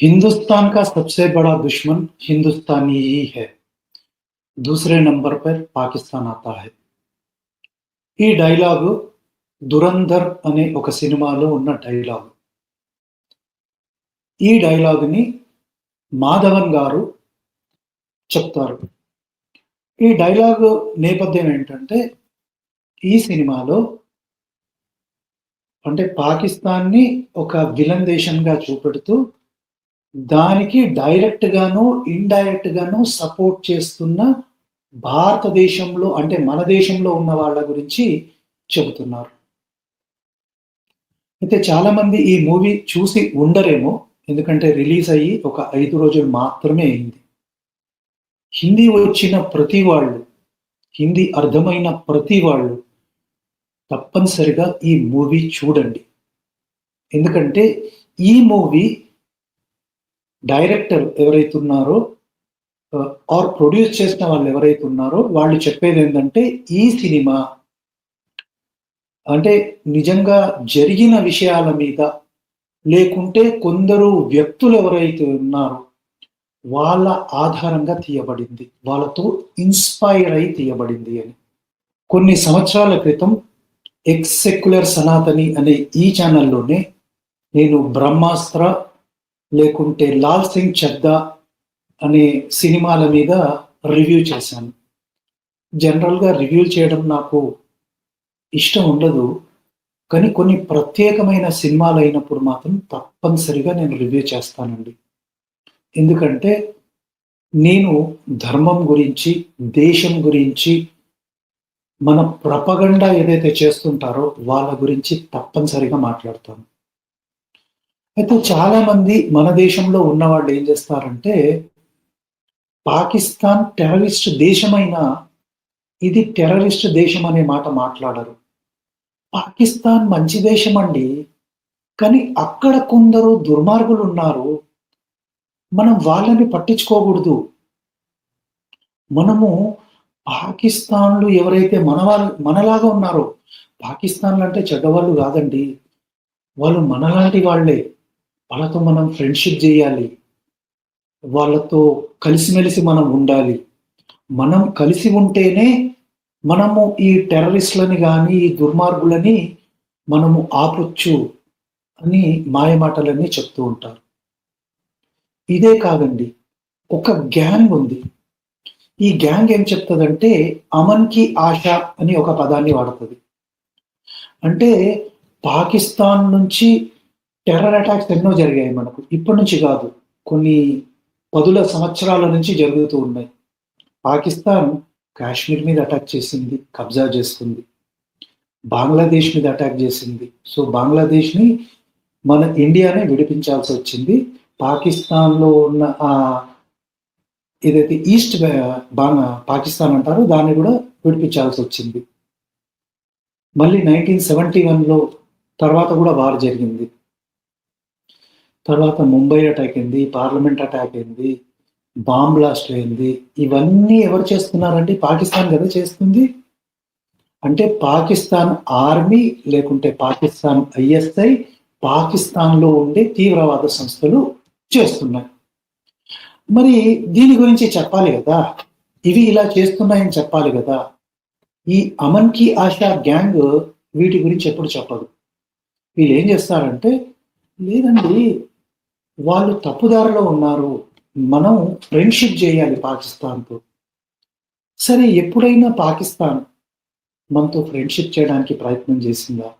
हिंदुस्तान का सबसे बड़ा दुश्मन हिंदुस्तानी ही है दूसरे नंबर पर పాకిస్తాన్ ఆతా హై ఈ డైలాగు దురంధర్ అనే ఒక సినిమాలో ఉన్న డైలాగు ఈ డైలాగుని మాధవన్ గారు చెప్తారు ఈ డైలాగు నేపథ్యం ఏంటంటే ఈ సినిమాలో అంటే పాకిస్తాన్ని ఒక విలన్ దేశంగా చూపెడుతూ దానికి డైరెక్ట్ గాను ఇండైరెక్ట్ గాను సపోర్ట్ చేస్తున్న భారతదేశంలో అంటే మన దేశంలో ఉన్న వాళ్ళ గురించి చెబుతున్నారు. అయితే చాలా మంది ఈ మూవీ చూసి ఉండరేమో ఎందుకంటే రిలీజ్ అయ్యి ఒక ఐదు రోజులు మాత్రమే అయింది. హిందీ వచ్చిన ప్రతి వాళ్ళు హిందీ అర్థమైన ప్రతి వాళ్ళు తప్పనిసరిగా ఈ మూవీ చూడండి. ఎందుకంటే ఈ మూవీ డైరెక్టర్ ఎవరైతే ఉన్నారో ఆర్ ప్రొడ్యూస్ చేసిన వాళ్ళు ఎవరైతే ఉన్నారో వాళ్ళు చెప్పేది ఏంటంటే ఈ సినిమా అంటే నిజంగా జరిగిన విషయాల మీద లేకుంటే కొందరు వ్యక్తులు ఎవరైతే ఉన్నారో వాళ్ళ ఆధారంగా తీయబడింది వాళ్ళతో ఇన్స్పైర్ అయి తీయబడింది అని. కొన్ని సంవత్సరాల క్రితం ఎక్స్ సెక్యులర్ సనాతని అనే ఈ ఛానల్లోనే నేను బ్రహ్మాస్త్ర లేకుంటే లాల్ సింగ్ చద్దా అనే సినిమాల మీద రివ్యూ చేశాను. జనరల్గా రివ్యూ చేయడం నాకు ఇష్టం ఉండదు కానీ కొన్ని ప్రత్యేకమైన సినిమాలు అయినప్పుడు మాత్రం తప్పనిసరిగా నేను రివ్యూ చేస్తానండి. ఎందుకంటే నేను ధర్మం గురించి దేశం గురించి మన ప్రపగండా ఏదైతే చేస్తుంటారో వాళ్ళ గురించి తప్పనిసరిగా మాట్లాడతాను. అయితే చాలా మంది మన దేశంలో ఉన్న వాళ్ళు ఏం చేస్తారంటే పాకిస్తాన్ టెర్రరిస్ట్ దేశమైన ఇది టెర్రరిస్ట్ దేశం అనే మాట మాట్లాడరు. పాకిస్తాన్ మంచి దేశం అండి కానీ అక్కడ కొందరు దుర్మార్గులు ఉన్నారు మనం వాళ్ళని పట్టించుకోకూడదు. మనము పాకిస్తాన్లు ఎవరైతే మన వాళ్ళు మనలాగా ఉన్నారో పాకిస్తాన్లు అంటే చెడ్డవాళ్ళు కాదండి. వాళ్ళు మనలాంటి వాళ్ళే. వాళ్ళతో మనం ఫ్రెండ్షిప్ చేయాలి. వాళ్ళతో కలిసిమెలిసి మనం ఉండాలి. మనం కలిసి ఉంటేనే మనము ఈ టెర్రరిస్టులని కానీ ఈ దుర్మార్గులని మనము ఆపొచ్చు అని మాయమాటలన్నీ చెప్తూ ఉంటారు. ఇదే కాదండి ఒక గ్యాంగ్ ఉంది. ఈ గ్యాంగ్ ఏం చెప్తుందంటే అమన్కి ఆశ అని ఒక పదాన్ని వాడుతుంది. అంటే పాకిస్తాన్ నుంచి టెర్రర్ అటాక్స్ ఎన్నో జరిగాయి మనకు. ఇప్పటి నుంచి కాదు కొన్ని పదుల సంవత్సరాల నుంచి జరుగుతూ ఉన్నాయి. పాకిస్తాన్ కాశ్మీర్ మీద అటాక్ చేసింది కబ్జా చేసుకుంది బంగ్లాదేశ్ మీద అటాక్ చేసింది. సో బంగ్లాదేశ్ని మన ఇండియానే విడిపించాల్సి వచ్చింది. పాకిస్తాన్లో ఉన్న ఆ ఏదైతే ఈస్ట్ పాకిస్తాన్ అంటారో దాన్ని కూడా విడిపించాల్సి వచ్చింది. మళ్ళీ నైన్టీన్ సెవెంటీ వన్లో తర్వాత కూడా వార్ జరిగింది. తర్వాత ముంబై అటాక్ అయింది పార్లమెంట్ అటాక్ అయింది బాంబ్ బ్లాస్ట్ అయింది ఇవన్నీ ఎవరు చేస్తున్నారంటే పాకిస్తాన్ కదా చేస్తుంది. అంటే పాకిస్తాన్ ఆర్మీ లేకుంటే పాకిస్తాన్ ఐఎస్ఐ పాకిస్తాన్లో ఉండే తీవ్రవాద సంస్థలు చేస్తున్నాయి. మరి దీని గురించి చెప్పాలి కదా? ఇవి ఇలా చేస్తున్నాయని చెప్పాలి కదా? ఈ అమన్కి ఆశా గ్యాంగ్ వీటి గురించి ఎప్పుడు చెప్పదు. వీళ్ళు ఏం చేస్తారంటే లేదండి వాళ్ళు తప్పుదారిలో ఉన్నారు. మనం ఫ్రెండ్షిప్ చేయాలి పాకిస్తాన్తో. సరే ఎప్పుడైనా పాకిస్తాన్ మనతో ఫ్రెండ్షిప్ చేయడానికి ప్రయత్నం చేసిందా?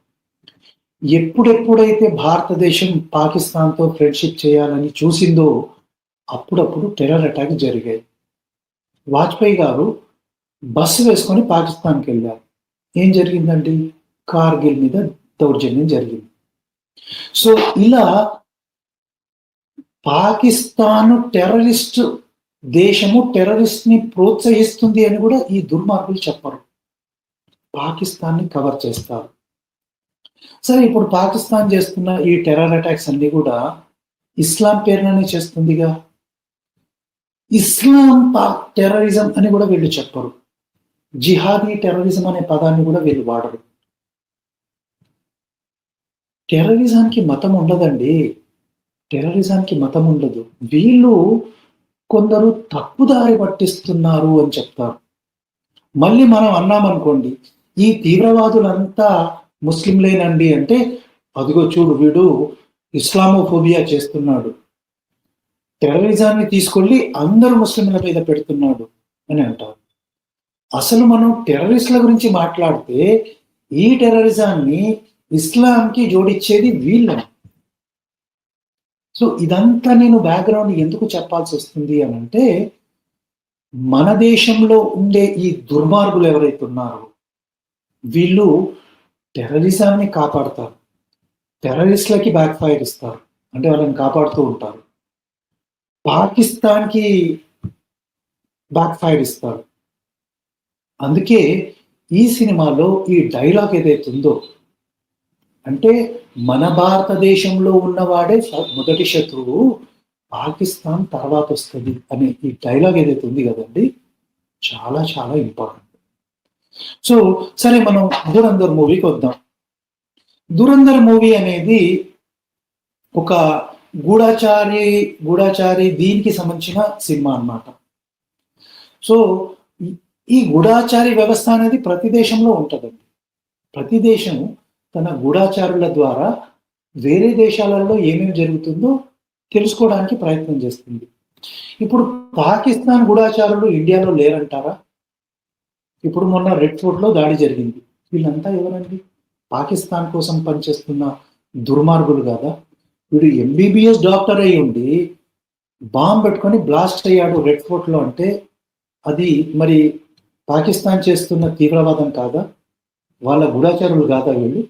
ఎప్పుడెప్పుడైతే భారతదేశం పాకిస్తాన్తో ఫ్రెండ్షిప్ చేయాలని చూసిందో అప్పుడప్పుడు టెర్రర్ అటాక్ జరిగాయి. వాజ్పేయి గారు బస్సు వేసుకొని పాకిస్తాన్కి వెళ్ళారు. ఏం జరిగిందండి? కార్గిల్ మీద దౌర్జన్యం జరిగింది. సో ఇలా పాకిస్తాన్ టెర్రరిస్ట్ దేశము టెర్రరిస్ట్ని ప్రోత్సహిస్తుంది అని కూడా ఈ దుర్మార్గులు చెప్పరు. పాకిస్తాన్ని కవర్ చేస్తారు. సరే ఇప్పుడు పాకిస్తాన్ చేస్తున్న ఈ టెర్రర్ అటాక్స్ అన్ని కూడా ఇస్లాం పేరుననే చేస్తుందిగా. ఇస్లాం టెర్రరిజం అని కూడా వీళ్ళు చెప్పరు. జిహాదీ టెర్రరిజం అనే పదాన్ని కూడా వీళ్ళు వాడరు. టెర్రరిజానికి మతం ఉండదండి. టెర్రరిజానికి మతం ఉండదు వీళ్ళు కొందరు తప్పుదారి పట్టిస్తున్నారు అని చెప్తారు. మళ్ళీ మనం అన్నామనుకోండి ఈ తీవ్రవాదులంతా ముస్లింలేనండి అంటే అదిగో చూడు వీడు ఇస్లామోఫోబియా చేస్తున్నాడు. టెర్రరిజాన్ని తీసుకెళ్ళి అందరు ముస్లింల మీద పెడుతున్నాడు అని అంటారు. అసలు మనం టెర్రరిస్టుల గురించి మాట్లాడితే ఈ టెర్రరిజాన్ని ఇస్లాంకి జోడించేది వీళ్ళని. సో ఇదంతా నేను బ్యాక్గ్రౌండ్ ఎందుకు చెప్పాల్సి వస్తుంది అని అంటే మన దేశంలో ఉండే ఈ దుర్మార్గులు ఎవరైతే ఉన్నారో వీళ్ళు టెర్రరిజాన్ని కాపాడతారు. టెర్రరిస్ట్లకి బ్యాక్ ఫైర్ ఇస్తారు. అంటే వాళ్ళని కాపాడుతూ ఉంటారు. పాకిస్తాన్కి బ్యాక్ ఫైర్ ఇస్తారు. అందుకే ఈ సినిమాలో ఈ డైలాగ్ ఏదైతే ఉందో అంటే మన భారతదేశంలో ఉన్నవాడే మొదటి శత్రువు పాకిస్తాన్ తర్వాత వస్తుంది అనే ఈ డైలాగ్ ఏదైతే ఉంది కదండి చాలా చాలా ఇంపార్టెంట్. సో సరే మనం దురంధర్ మూవీకి వద్దాం. దురంధర్ మూవీ అనేది ఒక గూఢాచారి గూఢాచారి దీనికి సంబంధించిన సినిమా అన్నమాట. సో ఈ- ఈ గూఢాచారి వ్యవస్థ అనేది ప్రతి దేశంలో ఉంటుందండి. ప్రతి దేశం తన గూఢాచారుల ద్వారా వేరే దేశాలలో ఏమేమి జరుగుతుందో తెలుసుకోవడానికి ప్రయత్నం చేస్తుంది. ఇప్పుడు పాకిస్తాన్ గూఢాచారులు ఇండియాలో లేరంటారా? ఇప్పుడు మొన్న రెడ్ ఫోర్ట్లో దాడి జరిగింది. వీళ్ళంతా ఎవరండి? పాకిస్తాన్ కోసం పనిచేస్తున్న దుర్మార్గులు కదా? వీడు ఎంబీబీఎస్ డాక్టర్ అయి ఉండి బాంబ్ పెట్టుకొని బ్లాస్ట్ అయ్యాడు రెడ్ ఫోర్ట్లో అంటే అది మరి పాకిస్తాన్ చేస్తున్న తీవ్రవాదం కాదా? వాళ్ళ గూఢాచారులు కాదా వీళ్ళు?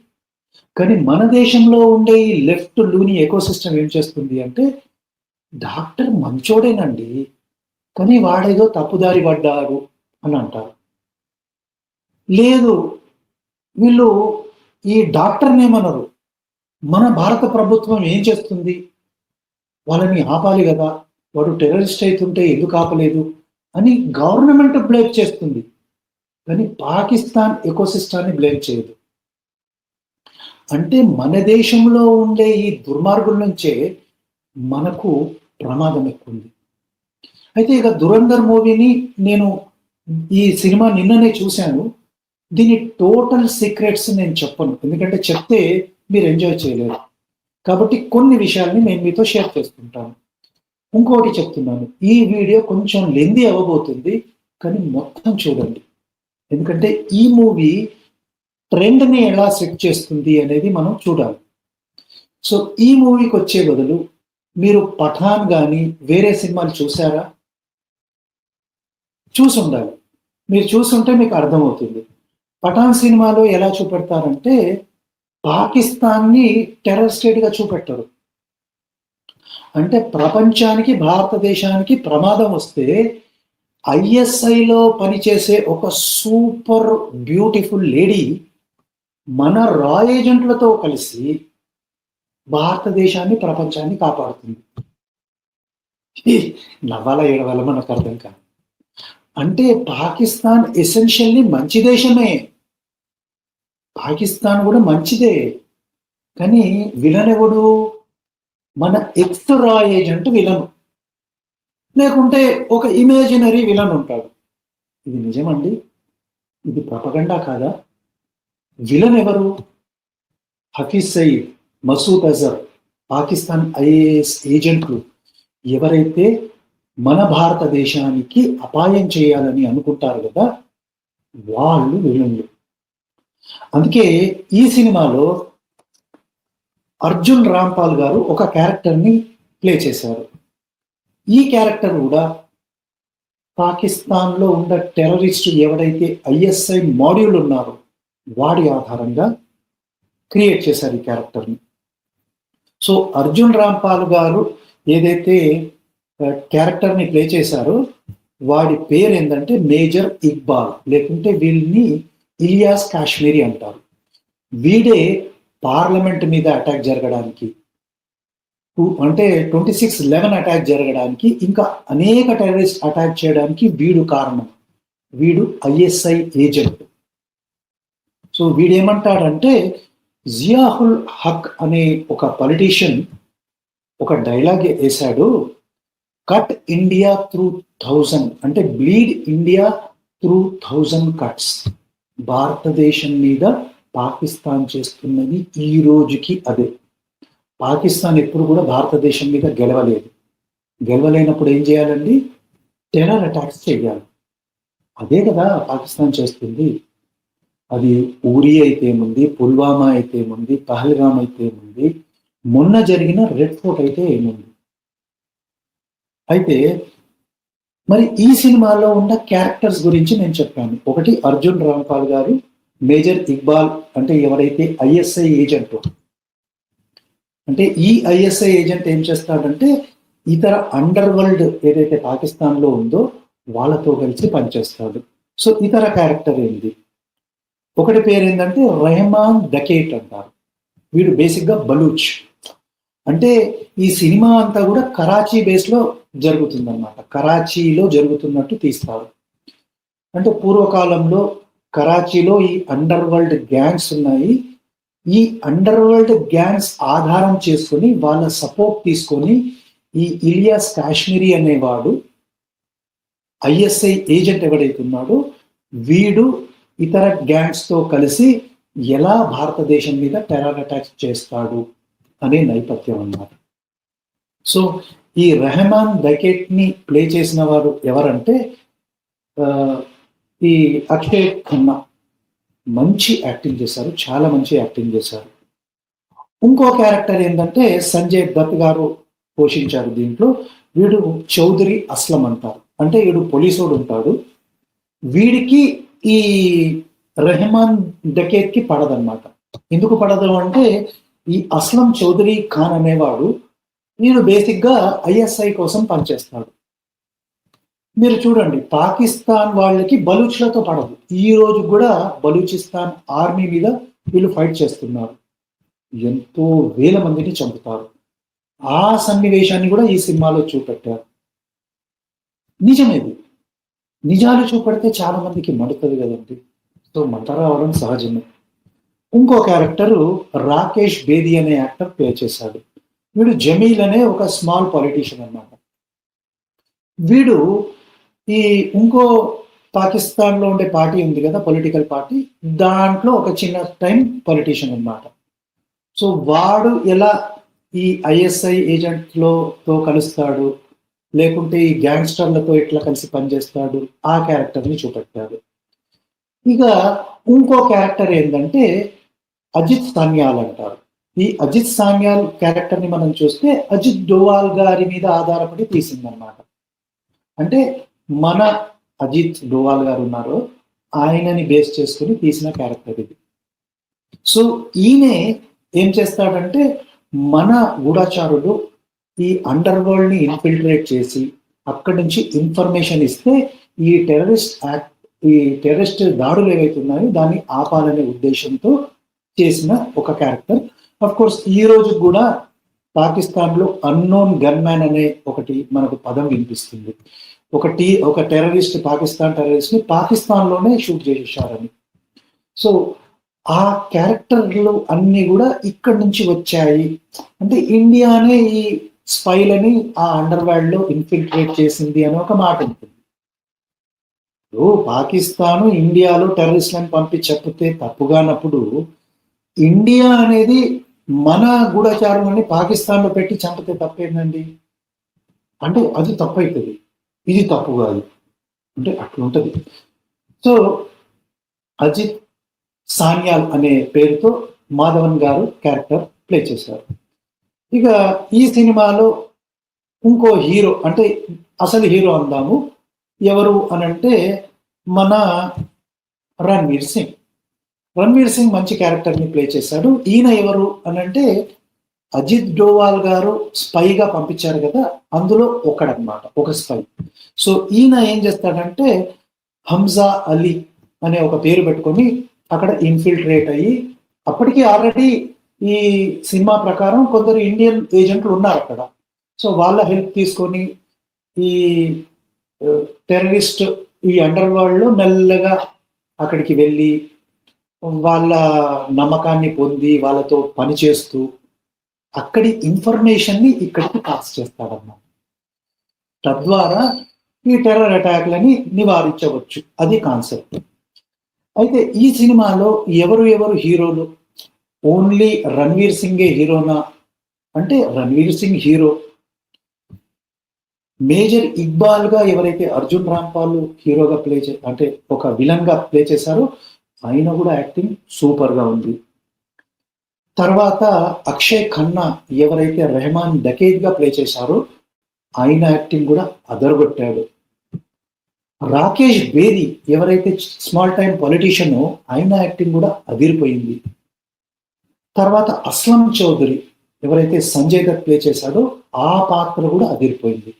కానీ మన దేశంలో ఉండే ఈ లెఫ్ట్ లూని ఎకోసిస్టమ్ ఏం చేస్తుంది అంటే డాక్టర్ మంచోడేనండి కానీ వాడేదో తప్పుదారి పడ్డాడు అని అంటారు. లేదు వీళ్ళు ఈ డాక్టర్నేమనరు మన భారత ప్రభుత్వం ఏం చేస్తుంది? వాళ్ళని ఆపాలి కదా వాడు టెర్రరిస్ట్ అవుతుంటే ఎందుకు ఆపలేదు అని గవర్నమెంట్ బ్లేమ్ చేస్తుంది. కానీ పాకిస్తాన్ ఎకోసిస్టాన్ని బ్లేమ్ చేయదు. అంటే మన దేశంలో ఉండే ఈ దుర్మార్గుల నుంచే మనకు ప్రమాదం ఎక్కువ ఉంది అయితే ఇక దురంధర్ మూవీని నేను ఈ సినిమా నిన్ననే చూశాను. దీని టోటల్ సీక్రెట్స్ నేను చెప్పను. ఎందుకంటే చెప్తే మీరు ఎంజాయ్ చేయలేరు. కాబట్టి కొన్ని విషయాల్ని నేను మీతో షేర్ చేసుకుంటాను ఇంకోటి చెప్తున్నాను. ఈ వీడియో కొంచెం లెంది అవ్వబోతుంది కానీ మొత్తం చూడండి. ఎందుకంటే ఈ మూవీ ట్రెండ్ని ఎలా సెట్ చేస్తుంది అనేది మనం చూడాలి. సో ఈ మూవీకి వచ్చే బదులు మీరు పఠాన్ కానీ వేరే సినిమాలు చూసారా? చూసి ఉండాలి మీరు చూసుంటే మీకు అర్థమవుతుంది. పఠాన్ సినిమాలో ఎలా చూపెడతారంటే పాకిస్తాన్ని టెర్రర్ స్టేట్గా చూపెట్టరు. అంటే ప్రపంచానికి భారతదేశానికి ప్రమాదం వస్తే ఐఎస్ఐలో పనిచేసే ఒక సూపర్ బ్యూటిఫుల్ లేడీ మన రా ఏజెంట్లతో కలిసి భారతదేశాన్ని ప్రపంచాన్ని కాపాడుతుంది. నవ్వాల ఏడవాల మనకు అర్థం కాదు. అంటే పాకిస్తాన్ ఎసెన్షియల్లీ మంచి దేశమే. పాకిస్తాన్ కూడా మంచిదే. కానీ విలన్ ఎవడు? మన ఎక్స్ రా ఏజెంట్ విలన్. లేకుంటే ఒక ఇమాజినరీ విలన్ ఉంటాడు. ఇది నిజమండి? ఇది ప్రపగండా కాదా? విలన్ ఎవరు హఫీజ్ సయీద్ మసూద్ అజర్ పాకిస్తాన్ ఐఏఎస్ ఏజెంట్లు ఎవరైతే మన భారతదేశానికి అపాయం చేయాలని అనుకుంటారు కదా వాళ్ళు విలన్లు. అందుకే ఈ సినిమాలో అర్జున్ రాంపాల్ గారు ఒక క్యారెక్టర్ని ప్లే చేశారు. ఈ క్యారెక్టర్ కూడా పాకిస్తాన్లో ఉన్న టెర్రరిస్ట్ ఎవడైతే ఐఎస్ఐ మాడ్యూల్ ఉన్నారో వాడి ఆధారంగా క్రియేట్ చేశారు ఈ క్యారెక్టర్ని. సో అర్జున్ రాంపాల్ గారు ఏదైతే క్యారెక్టర్ని ప్లే చేశారో వాడి పేరు ఏంటంటే మేజర్ ఇక్బాల్ లేకుంటే వీళ్ళని ఇలియాస్ కాశ్మీరీ అంటారు. వీడే పార్లమెంట్ మీద అటాక్ జరగడానికి టూ- అంటే ట్వంటీ సిక్స్ లెవెన్ అటాక్ జరగడానికి ఇంకా అనేక టెర్రరిస్ట్ అటాక్ చేయడానికి వీడు కారణం. వీడు ఐఎస్ఐ ఏజెంట్. సో వీడేమంటాడంటే జియాహుల్ హక్ అనే ఒక పొలిటీషియన్ ఒక డైలాగ్ వేశాడు కట్ ఇండియా త్రూ థౌజండ్ అంటే bleed India through thousand cuts భారతదేశం మీద పాకిస్తాన్ చేస్తున్నది ఈ రోజుకి అదే. పాకిస్తాన్ ఎప్పుడు కూడా భారతదేశం మీద గెలవలేదు. గెలవలేనప్పుడు ఏం చేయాలండి? టెరర్ అటాక్స్ చేయాలి. అదే కదా పాకిస్తాన్ చేస్తుంది. అది ఊరి అయితే ఏముంది పుల్వామా అయితే ఏముంది పహల్గామ్ అయితే ఏముంది మొన్న జరిగిన రెడ్ ఫోర్ట్ అయితే ఏముంది? అయితే మరి ఈ సినిమాలో ఉన్న క్యారెక్టర్స్ గురించి నేను చెప్పాను. ఒకటి అర్జున్ రాంపాల్ గారు మేజర్ ఇక్బాల్ అంటే ఎవరైతే ఐఎస్ఐ ఏజెంట్ అంటే ఈ ఐఎస్ఐ ఏజెంట్ ఏం చేస్తాడంటే ఇతర అండర్ వరల్డ్ ఏదైతే పాకిస్తాన్లో ఉందో వాళ్ళతో కలిసి పనిచేస్తాడు. సో ఇతర క్యారెక్టర్ ఏంది? ఒకటి పేరు ఏంటంటే రెహమాన్ దకేట్ అంటారు. వీడు బేసిక్గా బలూచ్. అంటే ఈ సినిమా అంతా కూడా కరాచీ బేస్లో జరుగుతుందన్నమాట. కరాచీలో జరుగుతున్నట్టు తీస్తారు. అంటే పూర్వకాలంలో కరాచీలో ఈ అండర్ వరల్డ్ గ్యాంగ్స్ ఉన్నాయి. ఈ అండర్ వరల్డ్ గ్యాంగ్స్ ఆధారం చేసుకొని వాళ్ళ సపోర్ట్ తీసుకొని ఈ ఇలియాస్ కాశ్మీరీ అనేవాడు ఐఎస్ఐ ఏజెంట్ ఎవడైతున్నాడో వీడు ఇతర గ్యాంగ్స్తో కలిసి ఎలా భారతదేశం మీద టెరర్ అటాక్స్ చేస్తాడు అనే నేపథ్యం అన్నమాట. సో ఈ రెహమాన్ దకెట్ని ప్లే చేసిన వారు ఎవరంటే ఈ అక్షయ్ ఖన్నా. మంచి యాక్టింగ్ చేశారు చాలా మంచి యాక్టింగ్ చేశారు. ఇంకో క్యారెక్టర్ ఏంటంటే సంజయ్ దత్ గారు పోషించారు దీంట్లో. వీడు చౌదరి అస్లం అంటారు. అంటే వీడు పోలీసోడు ఉంటాడు. వీడికి ఈ రెహమాన్ డకేత్కి పడదన్నమాట. ఎందుకు పడదు అంటే ఈ అస్లం చౌదరి ఖాన్ అనేవాడు వీడు బేసిక్గా ఐఎస్ఐ కోసం పనిచేస్తాడు. మీరు చూడండి పాకిస్తాన్ వాళ్ళకి బలూచ్లతో పడదు. ఈ రోజు కూడా బలూచిస్తాన్ ఆర్మీ మీద వీళ్ళు ఫైట్ చేస్తున్నారు. ఎంతో వేల మందిని చంపుతారు. ఆ సన్నివేశాన్ని కూడా ఈ సినిమాలో చూపెట్టారు. నిజమేది. నిజాలు చూపెడితే చాలా మందికి మడుతుంది కదండి. సో మంట రావడం సహజమే. ఇంకో క్యారెక్టర్ రాకేష్ బేది అనే యాక్టర్ ప్లే చేశాడు. వీడు జమీల్ అనే ఒక స్మాల్ పొలిటీషియన్ అన్నమాట. వీడు ఈ ఇంకో పాకిస్తాన్లో ఉండే పార్టీ ఉంది కదా పొలిటికల్ పార్టీ దాంట్లో ఒక చిన్న టైం పొలిటీషియన్ అనమాట సో వాడు ఎలా ఈ ఐఎస్ఐ ఏజెంట్లో తో కలుస్తాడు లేకుంటే ఈ గ్యాంగ్స్టర్లతో ఎట్లా కలిసి పనిచేస్తాడు? ఆ క్యారెక్టర్ని చూపెట్టాడు. ఇక ఇంకో క్యారెక్టర్ ఏంటంటే అజిత్ సాన్యాల్ అంటారు. ఈ అజిత్ సాన్యాల్ క్యారెక్టర్ని మనం చూస్తే అజిత్ డోవాల్ గారి మీద ఆధారపడి తీసిందన్నమాట. అంటే మన అజిత్ డోవాల్ గారు ఉన్నారు ఆయనని బేస్ చేసుకుని తీసిన క్యారెక్టర్ ఇది. సో ఈయనే ఏం చేస్తాడంటే మన గూఢాచారులు ఈ అండర్ వరల్డ్ని ఇన్ఫిల్ట్రేట్ చేసి అక్కడి నుంచి ఇన్ఫర్మేషన్ ఇస్తే ఈ టెర్రరిస్ట్ యాక్ట్ ఈ టెర్రరిస్ట్ దాడులు ఏవైతే ఉన్నాయో దాన్ని ఆపాలనే ఉద్దేశంతో చేసిన ఒక క్యారెక్టర్ అఫ్ కోర్స్ ఈ రోజు కూడా పాకిస్తాన్లో అన్నోన్ గన్ మ్యాన్ అనే ఒకటి మనకు పదం వినిపిస్తుంది. ఒకటి ఒక టెర్రరిస్ట్ పాకిస్తాన్ టెర్రరిస్ట్ని పాకిస్తాన్లోనే షూట్ చేసేసారని సో ఆ క్యారెక్టర్లు అన్ని కూడా ఇక్కడి నుంచి వచ్చాయి. అంటే ఇండియానే ఈ స్పైలని ఆ అండర్ వరల్డ్లో ఇన్ఫిల్ట్రేట్ చేసింది అని ఒక మాట ఉంటుంది. ఇప్పుడు పాకిస్తాను ఇండియాలో టెర్రరిస్ట్లను పంపి చెప్పితే తప్పుగానప్పుడు ఇండియా అనేది మన గూఢచారులని అని పాకిస్తాన్లో పెట్టి చంపితే తప్పేందండి? అంటే అది తప్పు అవుతుంది ఇది తప్పు కాదు. అంటే అట్లుంటది సో అజిత్ సాన్యాల్ అనే పేరుతో మాధవన్ గారు క్యారెక్టర్ ప్లే చేశారు. ఇక ఈ సినిమాలో ఇంకో హీరో అంటే అసలు హీరో అందాము. ఎవరు అనంటే మన రణ్వీర్ సింగ్. రణ్వీర్ సింగ్ మంచి క్యారెక్టర్ని ప్లే చేశాడు. ఈయన ఎవరు అనంటే అజిత్ డోవాల్ గారు స్పైగా పంపించారు కదా అందులో ఒకడనమాట ఒక స్పై. సో ఈయన ఏం చేస్తాడంటే హంజా అలీ అనే ఒక పేరు పెట్టుకొని అక్కడ ఇన్ఫిల్ట్రేట్ అయ్యి అప్పటికి ఆల్రెడీ ఈ సినిమా ప్రకారం కొందరు ఇండియన్ ఏజెంట్లు ఉన్నారు అక్కడ. సో వాళ్ళ హెల్ప్ తీసుకొని ఈ టెర్రరిస్ట్ ఈ అండర్ వరల్డ్లో మెల్లగా అక్కడికి వెళ్ళి వాళ్ళ నమ్మకాన్ని పొంది వాళ్ళతో పనిచేస్తూ అక్కడి ఇన్ఫర్మేషన్ని ఇక్కడికి పాస్ చేస్తాడన్నమాట. తద్వారా ఈ టెర్రర్ అటాక్లని నివారించవచ్చు. అది కాన్సెప్ట్. అయితే ఈ సినిమాలో ఎవరు ఎవరు హీరోలు ఓన్లీ రణ్వీర్ సింగే హీరోనా? అంటే రణ్వీర్ సింగ్ హీరో. మేజర్ ఇక్బాల్గా ఎవరైతే అర్జున్ రాంపాల్ హీరోగా ప్లే చే అంటే ఒక విలన్గా ప్లే చేశారో ఆయన కూడా యాక్టింగ్ సూపర్గా ఉంది. తర్వాత అక్షయ్ ఖన్నా ఎవరైతే రెహమాన్ డకేద్గా ప్లే చేశారో ఆయన యాక్టింగ్ కూడా అదరగొట్టాడు. రాకేష్ బేరి ఎవరైతే స్మాల్ టైం పొలిటీషియనో ఆయన యాక్టింగ్ కూడా అదిరిపోయింది. తర్వాత అస్లం చౌదరి ఎవరైతే సంజయ్ దత్ ప్లే చేశాడో ఆ పాత్ర కూడా అదిరిపోయింది.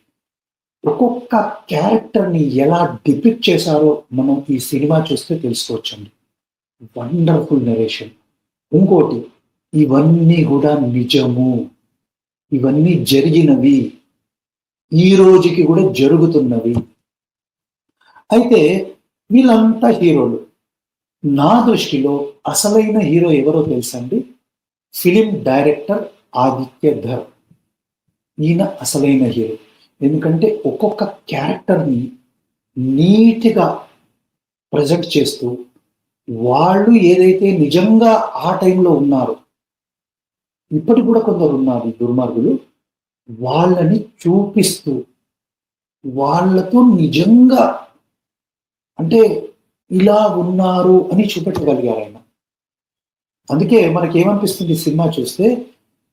ఒక్కొక్క క్యారెక్టర్ని ఎలా డిపిక్ట్ చేశారో మనం ఈ సినిమా చూస్తే తెలుసుకోవచ్చండి. Wonderful narration. ఇంకోటి ఇవన్నీ కూడా నిజము. ఇవన్నీ జరిగినవి. ఈ రోజుకి కూడా జరుగుతున్నవి. అయితే వీళ్ళంతా హీరోలు. నా దృష్టిలో అసలైన హీరో ఎవరో తెలుసండి? Film director Aditya Dhar. ఈయన అసలైన హీరో. ఎందుకంటే ఒక్కొక్క క్యారెక్టర్ని నీట్గా ప్రజెంట్ చేస్తూ వాళ్ళు ఏదైతే నిజంగా ఆ టైంలో ఉన్నారో ఇప్పటికి కూడా కొందరు ఉన్నారు దుర్మార్గులు వాళ్ళని చూపిస్తూ వాళ్ళతో నిజంగా అంటే ఇలా ఉన్నారు అని చూపెట్టగలిగారు ఆయన. అందుకే మనకి ఏమనిపిస్తుంది సినిమా చూస్తే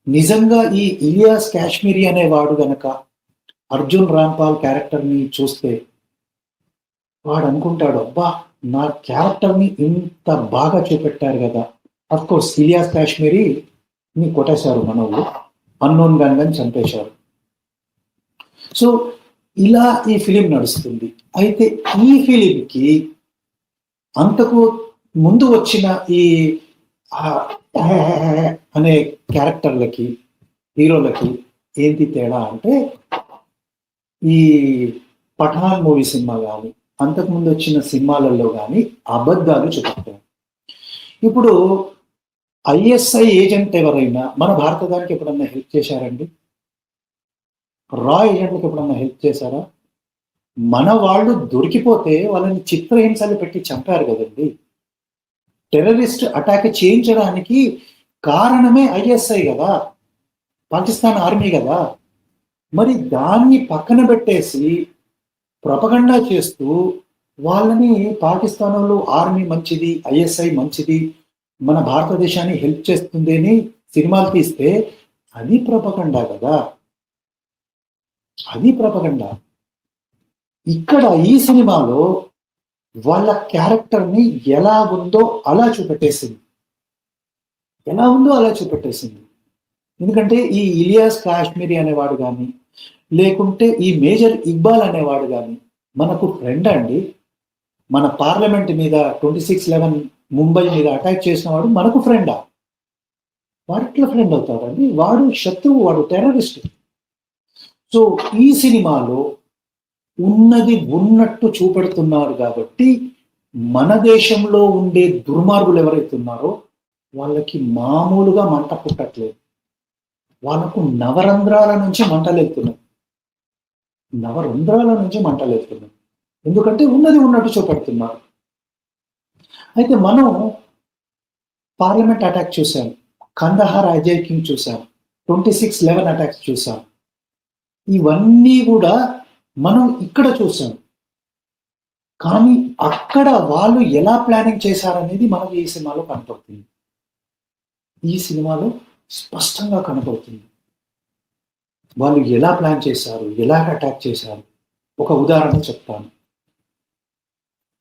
నిజంగా ఈ ఇలియాస్ కాశ్మీరీ అనేవాడు గనక అర్జున్ రాంపాల్ క్యారెక్టర్ని చూస్తే వాడు అనుకుంటాడు అబ్బా నా క్యారెక్టర్ని ఇంత బాగా చూపెట్టారు కదా. అఫ్ కోర్స్ ఇలియాస్ కాశ్మీరీ ని కొట్టేశారు మనవులు అన్నోన్ గన్ చంపేశారు. సో ఇలా ఈ ఫిలిం నడుస్తుంది. అయితే ఈ ఫిలింకి అంతకు ముందు వచ్చిన ఈ అనే క్యారెక్టర్లకి హీరోలకి ఏంటి తేడా అంటే ఈ పఠాన్ మూవీ సినిమా కానీ అంతకుముందు వచ్చిన సినిమాలలో కానీ అబద్ధాలు చెప్తారు ఇప్పుడు ఐఎస్ఐ ఏజెంట్ ఎవరైనా మన భారతదానికి ఎప్పుడన్నా హెల్ప్ చేశారండి? రా ఏజెంట్లకు ఎప్పుడన్నా హెల్ప్ చేశారా? మన వాళ్ళు దొరికిపోతే వాళ్ళని చిత్రహింసలు పెట్టి చంపారు కదండి. టెర్రరిస్ట్ అటాక్ చేయించడానికి కారణమే ఐఎస్ఐ కదా? పాకిస్తాన్ ఆర్మీ కదా? మరి దాన్ని పక్కన పెట్టేసి ప్రపగండా చేస్తూ వాళ్ళని పాకిస్తాన్లో ఆర్మీ మంచిది ఐఎస్ఐ మంచిది మన భారతదేశాన్ని హెల్ప్ చేస్తుంది అని సినిమాలు తీస్తే అది ప్రపగండా కదా? అది ప్రపగండా. ఇక్కడ ఈ సినిమాలో వాళ్ళ క్యారెక్టర్ని ఎలా ఉందో అలా చూపెట్టేసింది. ఎలా ఉందో అలా చూపెట్టేసింది. ఎందుకంటే ఈ ఇలియాస్ కాశ్మీరీ అనేవాడు కానీ లేకుంటే ఈ మేజర్ ఇక్బాల్ అనేవాడు కానీ మనకు ఫ్రెండ్ అండి. మన పార్లమెంట్ మీద ట్వంటీ సిక్స్ లెవెన్ ముంబై మీద అటాక్ చేసిన వాడు మనకు ఫ్రెండా వాడు ఎట్లా ఫ్రెండ్ అవుతాడండి. వాడు శత్రువు వాడు టెర్రరిస్ట్ సో ఈ సినిమాలో ఉన్నది ఉన్నట్టు చూపెడుతున్నారు కాబట్టి మన దేశంలో ఉండే దుర్మార్గులు ఎవరైతే ఉన్నారో వాళ్ళకి మామూలుగా మంట పుట్టట్లేదు. వాళ్ళకు నవరంధ్రాల నుంచి మంటలు నవరంధ్రాల నుంచి మంటలు ఎందుకంటే ఉన్నది ఉన్నట్టు చూపెడుతున్నారు. అయితే మనం పార్లమెంట్ అటాక్ చూసాం కందహార్ అజయ్ కింగ్ చూసాం ట్వంటీ సిక్స్ లెవెన్ అటాక్స్ చూసాం ఇవన్నీ కూడా మనం ఇక్కడ చూసాం. కానీ అక్కడ వాళ్ళు ఎలా ప్లానింగ్ చేశారనేది మనకు ఈ సినిమాలో కనపడుతుంది. ఈ సినిమాలో స్పష్టంగా కనపడుతుంది. వాళ్ళు ఎలా ప్లాన్ చేశారు ఎలా అటాక్ చేశారు? ఒక ఉదాహరణ చెప్తాను.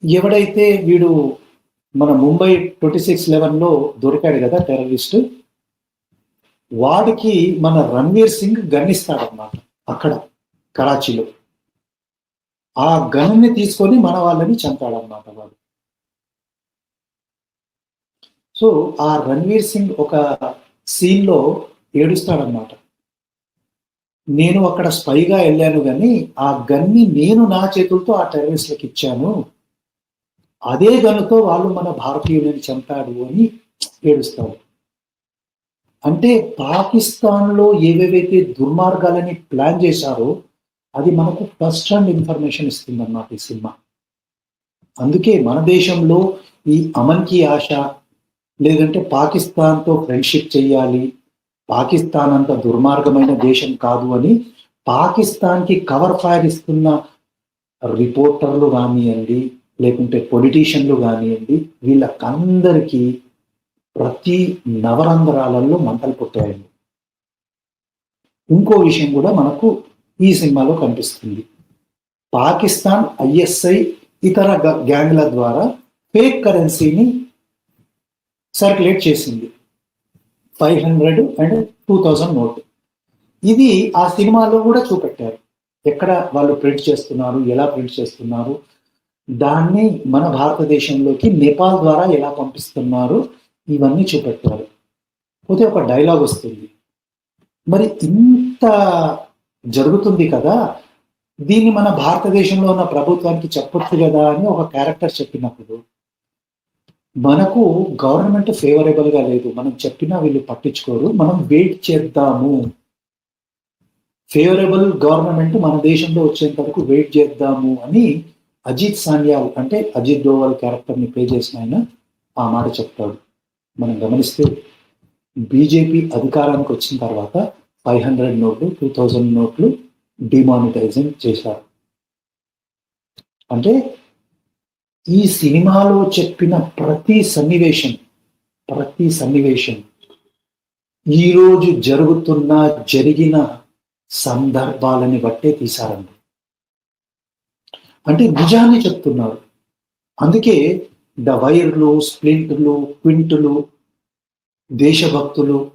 ఎవడైతే వీడు మన ముంబై ట్వంటీ సిక్స్ లెవెన్లో దొరికాడు కదా టెర్రరిస్ట్ వాడికి మన రణ్వీర్ సింగ్ గన్నిస్తాడనమాట అక్కడ కరాచీలో. ఆ గన్ని తీసుకొని మన వాళ్ళని చంపాడనమాట వాడు. సో ఆ రణ్వీర్ సింగ్ ఒక సీన్లో ఏడుస్తాడనమాట నేను అక్కడ స్పైగా వెళ్ళాను కానీ ఆ గన్ని నేను నా చేతులతో ఆ టెర్రరిస్ట్లకు ఇచ్చాను. అదే గనుతో వాళ్ళు మన భారతీయులను చంపాడు అని ఏడుస్తాడు. అంటే పాకిస్తాన్లో ఏవేవైతే దుర్మార్గాలని ప్లాన్ చేశారో అది మనకు ఫస్ట్ హ్యాండ్ ఇన్ఫర్మేషన్ ఇస్తుంది అన్నమాట ఈ సినిమా. అందుకే మన దేశంలో ఈ అమన్కి ఆశ లేదంటే పాకిస్తాన్తో ఫ్రెండ్షిప్ చేయాలి పాకిస్తాన్ అంత దుర్మార్గమైన దేశం కాదు అని పాకిస్తాన్కి కవర్ ఫైర్ ఇస్తున్న రిపోర్టర్లు కానివ్వండి లేకుంటే పొలిటీషియన్లు కానివ్వండి వీళ్ళకందరికీ ప్రతి నవరంధ్రాలలో మంటలు పుట్టాయండి ఇంకో విషయం కూడా మనకు ఈ సినిమాలో కనిపిస్తుంది. పాకిస్తాన్ ఐఎస్ఐ ఇతర గ్యాంగ్ల ద్వారా ఫేక్ కరెన్సీని సర్క్యులేట్ చేసింది. Five hundred and two thousand note. ఇది ఆ సినిమాలో కూడా చూపెట్టారు. ఎక్కడ వాళ్ళు ప్రింట్ చేస్తున్నారు ఎలా ప్రింట్ చేస్తున్నారు దాన్ని మన భారతదేశంలోకి నేపాల్ ద్వారా ఎలా పంపిస్తున్నారు ఇవన్నీ చూపెట్టారు. పోతే ఒక డైలాగ్ వస్తుంది. మరి ఇంత జరుగుతుంది కదా దీన్ని మన భారతదేశంలో ఉన్న ప్రభుత్వానికి చెప్పొచ్చు కదా అని ఒక క్యారెక్టర్ చెప్పినప్పుడు మనకు గవర్నమెంట్ ఫేవరబుల్గా లేదు. మనం చెప్పినా వీళ్ళు పట్టించుకోరు. మనం వెయిట్ చేద్దాము. ఫేవరబుల్ గవర్నమెంట్ మన దేశంలో వచ్చేంత వరకు వెయిట్ చేద్దాము అని అజిత్ సాన్యాల్ అంటే అజిత్ డోవల్ క్యారెక్టర్ని ప్లే చేసిన ఆయన ఆ మాట చెప్తాడు. మనం గమనిస్తే బీజేపీ అధికారానికి వచ్చిన తర్వాత ఫైవ్ హండ్రెడ్ నోట్లు టూ థౌజండ్ నోట్లు డిమానిటైజింగ్ చేశారు. అంటే ఈ సినిమాలో చెప్పిన ప్రతి సన్నివేశం ప్రతి సన్నివేశం ఈరోజు జరుగుతున్న జరిగిన సందర్భాలని బట్టే తీశారండి. అంటే నిజాన్ని చెప్తున్నారు. అందుకే ద వైర్లు స్ప్లింట్లు క్వింటులు దేశభక్తులు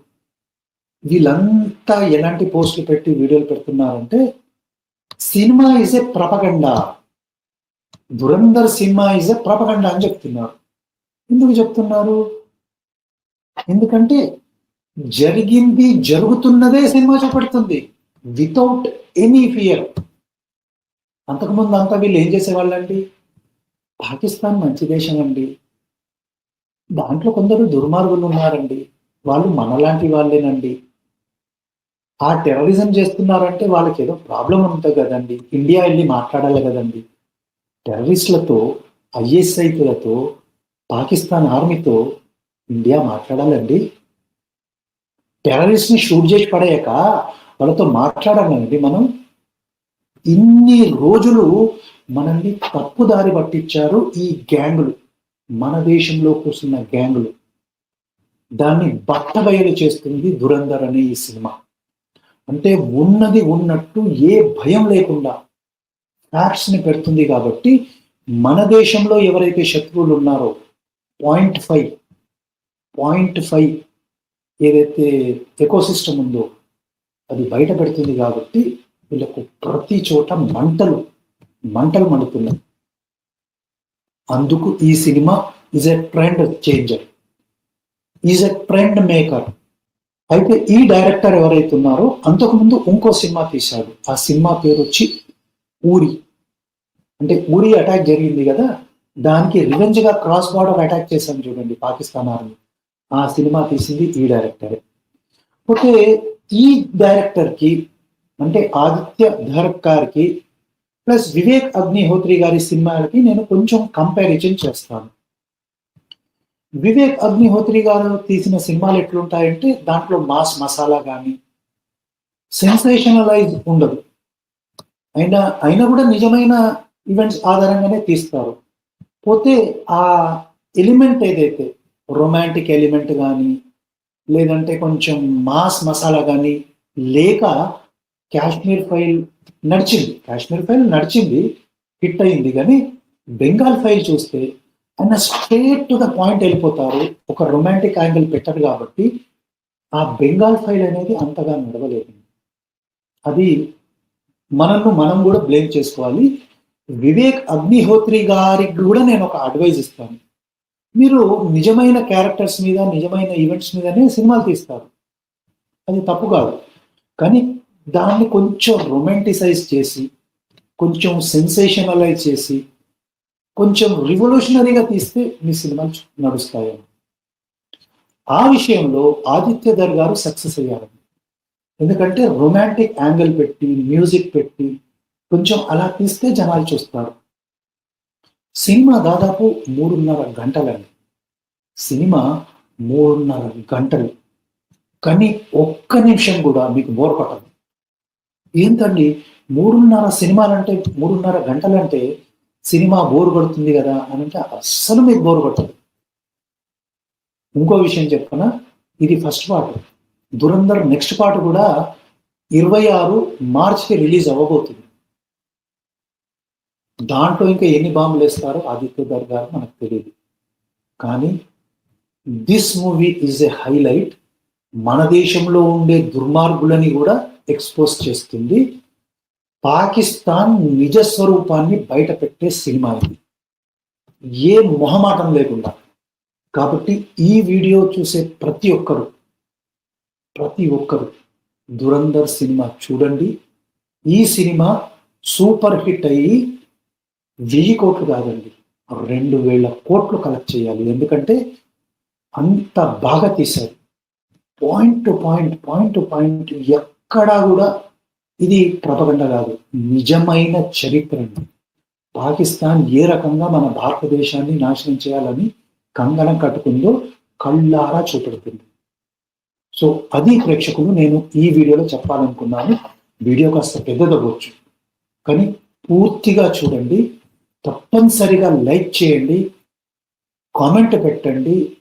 వీళ్ళంతా ఎలాంటి పోస్టులు పెట్టి వీడియోలు పెడుతున్నారంటే cinema is a propaganda. Dhurandhar cinema is a propaganda అని చెప్తున్నారు. ఎందుకు చెప్తున్నారు? ఎందుకంటే జరిగింది జరుగుతున్నదే సినిమా చూపెడుతుంది. వితౌట్ ఎనీ ఫియర్ అంతకుముందు అంతా వీళ్ళు ఏం చేసేవాళ్ళండి? పాకిస్తాన్ మంచి దేశం అండి. దాంట్లో కొందరు దుర్మార్గులు ఉన్నారండి. వాళ్ళు మనలాంటి వాళ్ళేనండి. ఆ టెర్రరిజం చేస్తున్నారంటే వాళ్ళకి ఏదో ప్రాబ్లం ఉంటుంది కదండి. ఇండియా వెళ్ళి మాట్లాడాలి కదండి. టెర్రరిస్టులతో ఐఎస్ఐలతో పాకిస్తాన్ ఆర్మీతో ఇండియా మాట్లాడాలండి. టెర్రరిస్ట్ని షూట్ చేసి పడేయక వాళ్ళతో మాట్లాడాలండి మనం. ఇన్ని రోజులు మనల్ని తప్పుదారి పట్టించారు ఈ గ్యాంగులు. మన దేశంలో కూర్చున్న గ్యాంగులు. దాన్ని బట్టబయలు చేస్తుంది దురంధర్ అనే ఈ సినిమా. అంటే ఉన్నది ఉన్నట్టు ఏ భయం లేకుండా ట్యాక్స్ని పెడుతుంది కాబట్టి మన దేశంలో ఎవరైతే శత్రువులు ఉన్నారో పాయింట్ ఫైవ్ పాయింట్ ఫైవ్ ఏదైతే ఎకోసిస్టమ్ ఉందో అది బయట పెడుతుంది కాబట్టి వీళ్ళకు ప్రతి చోట మంటలు మంటలు మండుతున్నాయి. అందుకు ఈ cinema is a trend changer is a trend maker అయితే ఈ డైరెక్టర్ ఎవరైతే ఉన్నారో అంతకుముందు ఇంకో సినిమా తీశాడు. ఆ సినిమా పేరు వచ్చి ఊరి. అంటే ఊరి అటాక్ జరిగింది కదా దానికి రివెంజ్గా క్రాస్ బార్డర్ అటాక్ చేశాను చూడండి పాకిస్తాన్ ఆర్మీ. ఆ సినిమా తీసింది ఈ డైరెక్టరే. ఓకే ఈ డైరెక్టర్కి అంటే ఆదిత్య ధర్కార్కి ప్లస్ వివేక్ అగ్నిహోత్రి గారి సినిమాలకి నేను కొంచెం కంపారిజన్ చేస్తాను. వివేక్ అగ్నిహోత్రి గారు తీసిన సినిమాలు ఎట్లుంటాయంటే దాంట్లో మాస్ మసాలా కానీ సెన్సేషనలైజ్ ఉండదు. అయినా అయినా కూడా నిజమైన ఈవెంట్స్ ఆధారంగానే తీస్తారు. పోతే ఆ ఎలిమెంట్ ఏదైతే రొమాంటిక్ ఎలిమెంట్ కానీ లేదంటే కొంచెం మాస్ మసాలా కానీ లేక కాశ్మీర్ ఫైల్ నడిచింది. కాశ్మీర్ ఫైల్ నడిచింది హిట్ అయింది. కానీ బెంగాల్ ఫైల్ చూస్తే ఆయన స్ట్రేట్ టు ద పాయింట్ వెళ్ళిపోతారు. ఒక రొమాంటిక్ యాంగిల్ పెట్టరు కాబట్టి ఆ బెంగాల్ ఫైల్ అనేది అంతగా నడవలేదు. అది మనల్ని మనం కూడా బ్లేమ్ చేసుకోవాలి. వివేక్ అగ్నిహోత్రి గారికి కూడా నేను ఒక అడ్వైజ్ ఇస్తాను. మీరు నిజమైన క్యారెక్టర్స్ మీద నిజమైన ఈవెంట్స్ మీదనే సినిమాలు తీస్తారు. అది తప్పు కాదు. కానీ దాన్ని కొంచెం రొమాంటిసైజ్ చేసి కొంచెం సెన్సేషనలైజ్ చేసి కొంచెం రివల్యూషనరీగా తీస్తే మీ సినిమాలు నడుస్తాయి. ఆ విషయంలో ఆదిత్య దర్ గారు సక్సెస్ అయ్యారు. ఎందుకంటే రొమాంటిక్ యాంగిల్ పెట్టి మ్యూజిక్ పెట్టి కొంచెం అలా తీస్తే జనాలు చూస్తారు. సినిమా దాదాపు మూడున్నర గంటలండి. సినిమా మూడున్నర గంటలు. కానీ ఒక్క నిమిషం కూడా మీకు బోర్ కొట్టదు. ఏంటండి? మూడున్నర సినిమాలంటే మూడున్నర గంటలంటే సినిమా బోరు కొడుతుంది కదా అని అంటే అస్సలు మీకు బోరు కొట్టదు. ఇంకో విషయం చెప్పిన? ఇది first part. Dhurandhar next part కూడా ఇరవై ఆరు మార్చికి రిలీజ్ అవ్వబోతుంది. దాంట్లో ఇంకా ఎన్ని బాంబులు వేస్తారో ఆదిత్య దర్ మనకు తెలియదు. కానీ this movie is a highlight. మన దేశంలో ఉండే దుర్మార్గులని కూడా ఎక్స్పోజ్ చేస్తుంది. పాకిస్తాన్ నిజ స్వరూపాన్ని బయట పెట్టే సినిమా ఇది. ఏ మొహమాటం లేకుండా. కాబట్టి ఈ వీడియో చూసే ప్రతి ఒక్కరు ప్రతి ఒక్కరు దురంధర్ సినిమా చూడండి. ఈ సినిమా సూపర్ హిట్ అయ్యి వెయ్యి కోట్లు కాదండి. రెండు వేల కోట్లు కలెక్ట్ చేయాలి. ఎందుకంటే అంత బాగా తీశారు. Point to point point to point ఎక్కడా కూడా ఇది ప్రపగండ కాదు. నిజమైన చరిత్ర అండి. పాకిస్తాన్ ఏ రకంగా మన భారతదేశాన్ని నాశనం చేయాలని కంగణం కట్టుకుందో కళ్ళారా చూపెడుతుంది. సో అది ప్రేక్షకులు నేను ఈ వీడియోలో చెప్పాలనుకున్నాను. వీడియో కాస్త పెద్దదవ్వచ్చు. కానీ పూర్తిగా చూడండి. తప్పనిసరిగా లైక్ చేయండి. కామెంట్ పెట్టండి.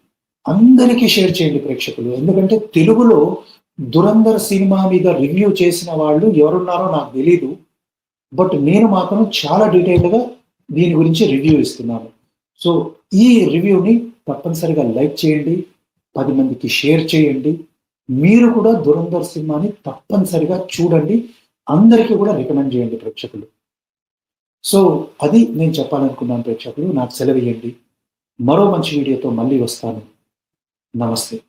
అందరికీ షేర్ చేయండి ప్రేక్షకులు. ఎందుకంటే తెలుగులో దురంధర్ సినిమా మీద రివ్యూ చేసిన వాళ్ళు ఎవరున్నారో నాకు తెలీదు. బట్ నేను మాత్రం చాలా డీటెయిల్గా దీని గురించి రివ్యూ ఇస్తున్నాను. సో ఈ రివ్యూని తప్పనిసరిగా లైక్ చేయండి పది మందికి షేర్ చేయండి. మీరు కూడా దురంధర్ సినిమాని తప్పనిసరిగా చూడండి. అందరికీ కూడా రికమెండ్ చేయండి ప్రేక్షకులు. సో అది నేను చెప్పాలనుకున్నాను ప్రేక్షకులు నాకు సెలవు ఇవ్వండి మరో మంచి వీడియోతో మళ్ళీ వస్తాను. నమస్తే.